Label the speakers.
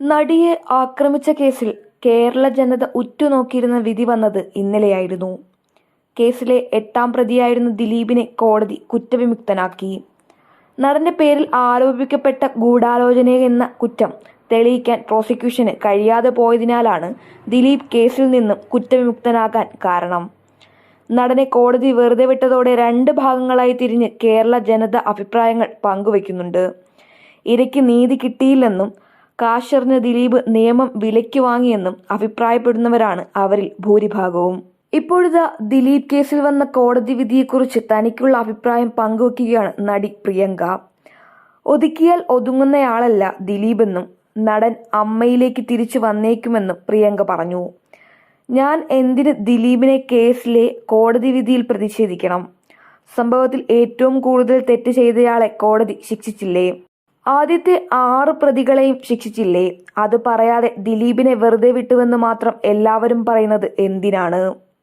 Speaker 1: നടിയെ ആക്രമിച്ച കേസിൽ കേരള ജനത ഉറ്റുനോക്കിയിരുന്ന വിധി വന്നത് ഇന്നലെയായിരുന്നു. കേസിലെ എട്ടാം പ്രതിയായിരുന്ന ദിലീപിനെ കോടതി കുറ്റവിമുക്തനാക്കി. നടന്റെ പേരിൽ ആരോപിക്കപ്പെട്ട ഗൂഢാലോചന എന്ന കുറ്റം തെളിയിക്കാൻ പ്രോസിക്യൂഷന് കഴിയാതെ പോയതിനാലാണ് ദിലീപ് കേസിൽ നിന്നും കുറ്റവിമുക്തനാകാൻ കാരണം. നടനെ കോടതി വെറുതെ വിട്ടതോടെ രണ്ട് ഭാഗങ്ങളായി തിരിഞ്ഞ് കേരള ജനത അഭിപ്രായങ്ങൾ പങ്കുവയ്ക്കുന്നുണ്ട്. ഇരയ്ക്ക് നീതി കിട്ടിയില്ലെന്നും കാശറിന് ദിലീപ് നിയമം വിലയ്ക്ക് വാങ്ങിയെന്നും അഭിപ്രായപ്പെടുന്നവരാണ് അവരിൽ ഭൂരിഭാഗവും. ഇപ്പോഴിതാ ദിലീപ് കേസിൽ വന്ന കോടതി വിധിയെക്കുറിച്ച് തനിക്കുള്ള അഭിപ്രായം പങ്കുവയ്ക്കുകയാണ് നടി പ്രിയങ്ക. ഒതുക്കിയാൽ ഒതുങ്ങുന്നയാളല്ല ദിലീപെന്നും നടൻ അമ്മയിലേക്ക് തിരിച്ചു വന്നേക്കുമെന്നും പ്രിയങ്ക പറഞ്ഞു. ഞാൻ എന്തിന് ദിലീപിനെ കേസിലെ കോടതി വിധിയിൽ പ്രതിഷേധിക്കണം? സംഭവത്തിൽ ഏറ്റവും കൂടുതൽ തെറ്റ് ചെയ്തയാളെ കോടതി ശിക്ഷിച്ചില്ലേ? ആദ്യത്തെ ആറ് പ്രതികളെയും ശിക്ഷിച്ചില്ലേ? അത് പറയാതെ ദിലീപിനെ വെറുതെ വിട്ടുവെന്ന് മാത്രം എല്ലാവരും പറയുന്നത് എന്തിനാണ്?